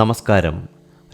നമസ്കാരം.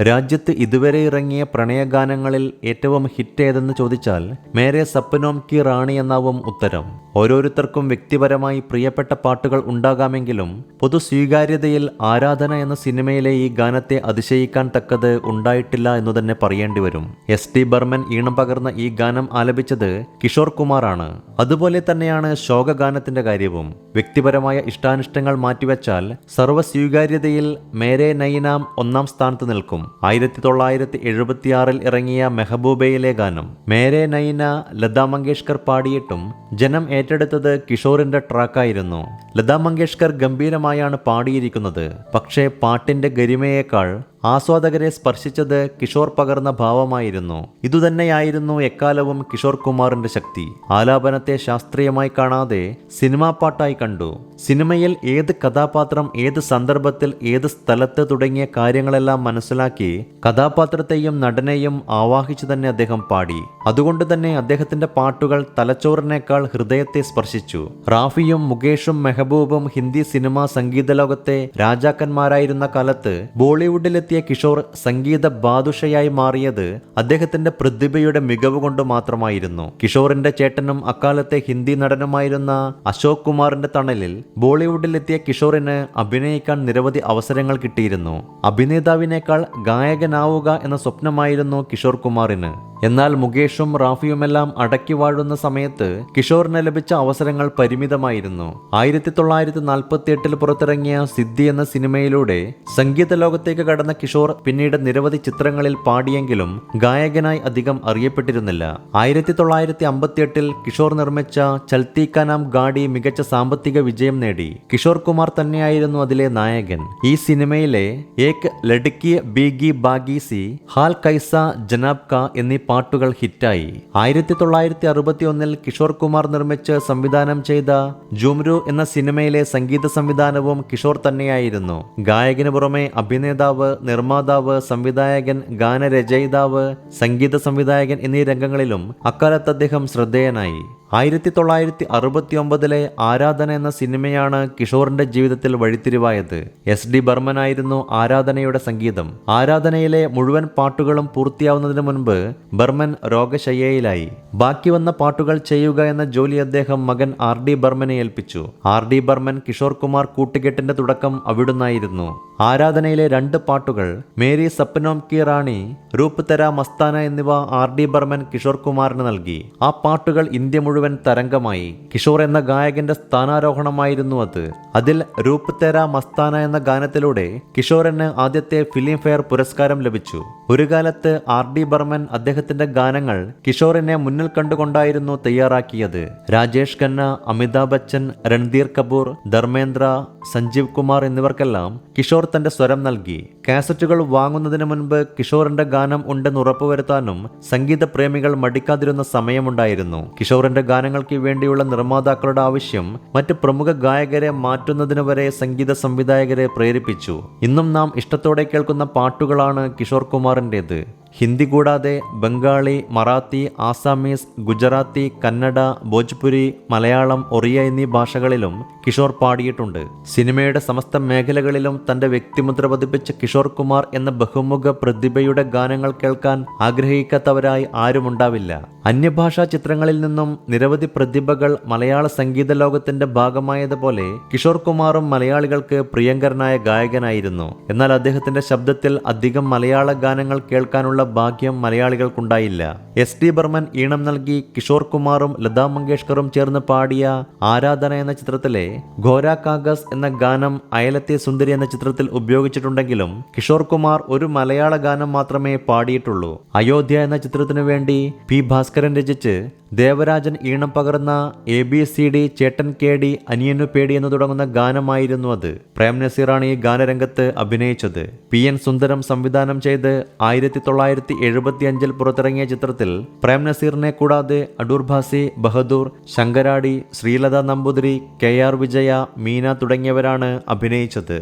രാജ്യത്ത് ഇതുവരെ ഇറങ്ങിയ പ്രണയഗാനങ്ങളിൽ ഏറ്റവും ഹിറ്റ് ഏതെന്ന് ചോദിച്ചാൽ മേരെ സപ്പനോം കി റാണി എന്നാവും ഉത്തരം. ഓരോരുത്തർക്കും വ്യക്തിപരമായി പ്രിയപ്പെട്ട പാട്ടുകൾ ഉണ്ടാകാമെങ്കിലും പൊതു സ്വീകാര്യതയിൽ ആരാധന എന്ന സിനിമയിലെ ഈ ഗാനത്തെ അതിശയിക്കാൻ തക്കത് ഉണ്ടായിട്ടില്ല എന്നു തന്നെ പറയേണ്ടി വരും. എസ് ടി ബർമൻ ഈണം പകർന്ന ഈ ഗാനം ആലപിച്ചത് കിഷോർ കുമാറാണ്. അതുപോലെ തന്നെയാണ് ശോകഗാനത്തിന്റെ കാര്യവും. വ്യക്തിപരമായ ഇഷ്ടാനിഷ്ടങ്ങൾ മാറ്റിവെച്ചാൽ സർവ സ്വീകാര്യതയിൽ മേരെ നൈനാം ഒന്നാം സ്ഥാനത്ത് നിൽക്കും. ആയിരത്തി തൊള്ളായിരത്തി എഴുപത്തിയാറിൽ ഇറങ്ങിയ മെഹബൂബയിലെ ഗാനം മേരെ നൈന ലതാ മങ്കേഷ്കർ പാടിയിട്ടും ജനം ഏറ്റെടുത്തത് കിഷോറിന്റെ ട്രാക്കായിരുന്നു. ലതാ മങ്കേഷ്കർ ഗംഭീരമായാണ് പാടിയിരിക്കുന്നത്. പക്ഷേ പാട്ടിന്റെ ഗരിമയേക്കാൾ ആസ്വാദകരെ സ്പർശിച്ചത് കിഷോർ പകർന്ന ഭാവമായിരുന്നു. ഇതുതന്നെയായിരുന്നു എക്കാലവും കിഷോർ കുമാറിന്റെ ശക്തി. ആലാപനത്തെ ശാസ്ത്രീയമായി കാണാതെ സിനിമാ പാട്ടായി കണ്ടു. സിനിമയിൽ ഏത് കഥാപാത്രം ഏത് സന്ദർഭത്തിൽ ഏത് സ്ഥലത്ത് തുടങ്ങിയ കാര്യങ്ങളെല്ലാം മനസ്സിലാക്കി കഥാപാത്രത്തെയും നടനെയും ആവാഹിച്ചു തന്നെ അദ്ദേഹം പാടി. അതുകൊണ്ട് തന്നെ അദ്ദേഹത്തിന്റെ പാട്ടുകൾ തലച്ചോറിനേക്കാൾ ഹൃദയത്തെ സ്പർശിച്ചു. റാഫിയും മുകേഷും മെഹബൂബും ഹിന്ദി സിനിമാ സംഗീത ലോകത്തെ രാജാക്കന്മാരായിരുന്ന കാലത്ത് ബോളിവുഡിലെത്തിയ കിഷോർ സംഗീത ബാദുഷയായി മാറിയത് അദ്ദേഹത്തിന്റെ പ്രതിഭയുടെ മികവ് കൊണ്ട് മാത്രമായിരുന്നു. കിഷോറിന്റെ ചേട്ടനും അക്കാലത്തെ ഹിന്ദി നടനുമായിരുന്ന അശോക് കുമാറിന്റെ തണലിൽ ബോളിവുഡിലെത്തിയ കിഷോറിന് അഭിനയിക്കാൻ നിരവധി അവസരങ്ങൾ കിട്ടിയിരുന്നു. അഭിനേതാവിനേക്കാൾ ഗായകനാവുക എന്ന സ്വപ്നമായിരുന്നു കിഷോർ കുമാറിന്. എന്നാൽ മുകേഷും റാഫിയുമെല്ലാം അടക്കി വാഴുന്ന സമയത്ത് കിഷോറിന് ലഭിച്ച അവസരങ്ങൾ പരിമിതമായിരുന്നു. ആയിരത്തി തൊള്ളായിരത്തി നാൽപ്പത്തി എട്ടിൽ പുറത്തിറങ്ങിയ സിദ്ധി എന്ന സിനിമയിലൂടെ സംഗീത ലോകത്തേക്ക് കടന്ന കിഷോർ പിന്നീട് നിരവധി ചിത്രങ്ങളിൽ പാടിയെങ്കിലും ഗായകനായി അധികം അറിയപ്പെട്ടിരുന്നില്ല. ആയിരത്തി തൊള്ളായിരത്തി അമ്പത്തി എട്ടിൽ കിഷോർ നിർമ്മിച്ച ചൽത്തി കനാം ഗാഡി മികച്ച സാമ്പത്തിക വിജയം നേടി. കിഷോർ കുമാർ തന്നെയായിരുന്നു അതിലെ നായകൻ. ഈ സിനിമയിലെ ഏക് ലഡ്കി ബീഗി ബാഗി സി ഹാൽ കൈസ ജനാബ് കാ എന്നീ പാട്ടുകൾ ഹിറ്റായി. ആയിരത്തി തൊള്ളായിരത്തി അറുപത്തി ഒന്നിൽ കിഷോർ കുമാർ നിർമ്മിച്ച് സംവിധാനം ചെയ്ത ജുംരു എന്ന സിനിമയിലെ സംഗീത സംവിധാനവും കിഷോർ തന്നെയായിരുന്നു. ഗായകന് പുറമെ അഭിനേതാവ് നിർമ്മാതാവ് സംവിധായകൻ ഗാനരചയിതാവ് സംഗീത സംവിധായകൻ എന്നീ രംഗങ്ങളിലും അക്കാലത്ത് അദ്ദേഹം ശ്രദ്ധേയനായി. ആയിരത്തി തൊള്ളായിരത്തി അറുപത്തി ഒമ്പതിലെ ആരാധന എന്ന സിനിമയാണ് കിഷോറിന്റെ ജീവിതത്തിൽ വഴിത്തിരിവായത്. എസ് ഡി ബർമനായിരുന്നു ആരാധനയുടെ സംഗീതം. ആരാധനയിലെ മുഴുവൻ പാട്ടുകളും പൂർത്തിയാവുന്നതിന് മുൻപ് ബർമൻ രോഗശയ്യയിലായി. ബാക്കി വന്ന പാട്ടുകൾ ചെയ്യുക എന്ന ജോലി അദ്ദേഹം മകൻ ആർ ഡി ബർമനെ ഏൽപ്പിച്ചു. ആർ ഡി ബർമൻ കിഷോർ കുമാർ കൂട്ടുകെട്ടിന്റെ തുടക്കം അവിടുന്നായിരുന്നു. ആരാധനയിലെ രണ്ട് പാട്ടുകൾ മേരി സപ്നോം കി റാണി രൂപ് തര മസ്താന എന്നിവ ആർ ഡി ബർമൻ കിഷോർ കുമാറിന് നൽകി. ആ പാട്ടുകൾ ഇന്ത്യ മുഴുവൻ തരംഗമായി. കിഷോർ എന്ന ഗായകന്റെ സ്ഥാനാരോഹണമായിരുന്നു അത്. അതിൽ രൂപ് തെര മസ്താന എന്ന ഗാനത്തിലൂടെ കിഷോറിന് ആദ്യത്തെ ഫിലിം ഫെയർ പുരസ്കാരം ലഭിച്ചു. ഒരു കാലത്ത് ആർ ഡി ബർമൻ അദ്ദേഹത്തിന്റെ ഗാനങ്ങൾ കിഷോറിനെ മുന്നിൽ കണ്ടുകൊണ്ടായിരുന്നു തയ്യാറാക്കിയത്. രാജേഷ് ഖന്ന അമിതാഭ് ബച്ചൻ രൺധീർ കപൂർ ധർമ്മേന്ദ്ര സഞ്ജീവ് കുമാർ എന്നിവർക്കെല്ലാം കിഷോർ തന്റെ സ്വരം നൽകി. കാസറ്റുകൾ വാങ്ങുന്നതിന് മുൻപ് കിഷോറിന്റെ ഗാനം ഉണ്ടെന്ന് ഉറപ്പുവരുത്താനും സംഗീത പ്രേമികൾ മടിക്കാതിരുന്ന സമയമുണ്ടായിരുന്നു. കിഷോറിന്റെ ഗാനങ്ങൾക്ക് വേണ്ടിയുള്ള നിർമ്മാതാക്കളുടെ ആവശ്യം മറ്റ് പ്രമുഖ ഗായകരെ മാറ്റുന്നതിന് വരെ സംഗീത സംവിധായകരെ പ്രേരിപ്പിച്ചു. ഇന്നും നാം ഇഷ്ടത്തോടെ കേൾക്കുന്ന പാട്ടുകളാണ് കിഷോർ കുമാറിന്റെത്. ഹിന്ദി കൂടാതെ ബംഗാളി മറാത്തി ആസാമീസ് ഗുജറാത്തി കന്നഡ ഭോജ്പുരി മലയാളം ഒറിയ എന്നീ ഭാഷകളിലും കിഷോർ പാടിയിട്ടുണ്ട്. സിനിമയുടെ സമസ്ത മേഖലകളിലും തന്റെ വ്യക്തിമുദ്ര പതിപ്പിച്ച കിഷോർ കുമാർ എന്ന ബഹുമുഖ പ്രതിഭയുടെ ഗാനങ്ങൾ കേൾക്കാൻ ആഗ്രഹിക്കാത്തവരായി ആരുമുണ്ടാവില്ല. അന്യഭാഷാ ചിത്രങ്ങളിൽ നിന്നും നിരവധി പ്രതിഭകൾ മലയാള സംഗീത ലോകത്തിന്റെ ഭാഗമായതുപോലെ കിഷോർ കുമാറും മലയാളികൾക്ക് പ്രിയങ്കരനായ ഗായകനായിരുന്നു. എന്നാൽ അദ്ദേഹത്തിന്റെ ശബ്ദത്തിൽ അധികം മലയാള ഗാനങ്ങൾ കേൾക്കാനുള്ള ഭാഗ്യം മലയാളികൾക്കുണ്ടായില്ല. എസ് ടി ബർമൻ ഈണം നൽകി കിഷോർ കുമാറും ലതാ മങ്കേഷ്കറും ചേർന്ന് പാടിയ ആരാധന എന്ന ചിത്രത്തിലെ ഘോര കാഗസ് എന്ന ഗാനം അയലത്തെ സുന്ദരി എന്ന ചിത്രത്തിൽ ഉപയോഗിച്ചിട്ടുണ്ടെങ്കിലും കിഷോർ കുമാർ ഒരു മലയാള ഗാനം മാത്രമേ പാടിയിട്ടുള്ളൂ. അയോധ്യ എന്ന ചിത്രത്തിനു വേണ്ടി പി ഭാസ്കരൻ രചിച്ച് ദേവരാജൻ ഈണം പകർന്ന എ ബി സി ഡി ചേട്ടൻ കെ ഡി അനിയനു പേടി എന്ന് തുടങ്ങുന്ന ഗാനമായിരുന്നു അത്. പ്രേം നസീറാണ് ഈ ഗാനരംഗത്ത് അഭിനയിച്ചത്. പി എൻ സുന്ദരം സംവിധാനം ചെയ്ത് ആയിരത്തി തൊള്ളായിരത്തി എഴുപത്തി അഞ്ചിൽ പുറത്തിറങ്ങിയ ചിത്രത്തിൽ പ്രേം നസീറിനെ കൂടാതെ അടൂർ ഭാസി ബഹദൂർ ശങ്കരാടി ശ്രീലത നമ്പൂതിരി കെ ആർ വിജയ മീന തുടങ്ങിയവരാണ് അഭിനയിച്ചത്.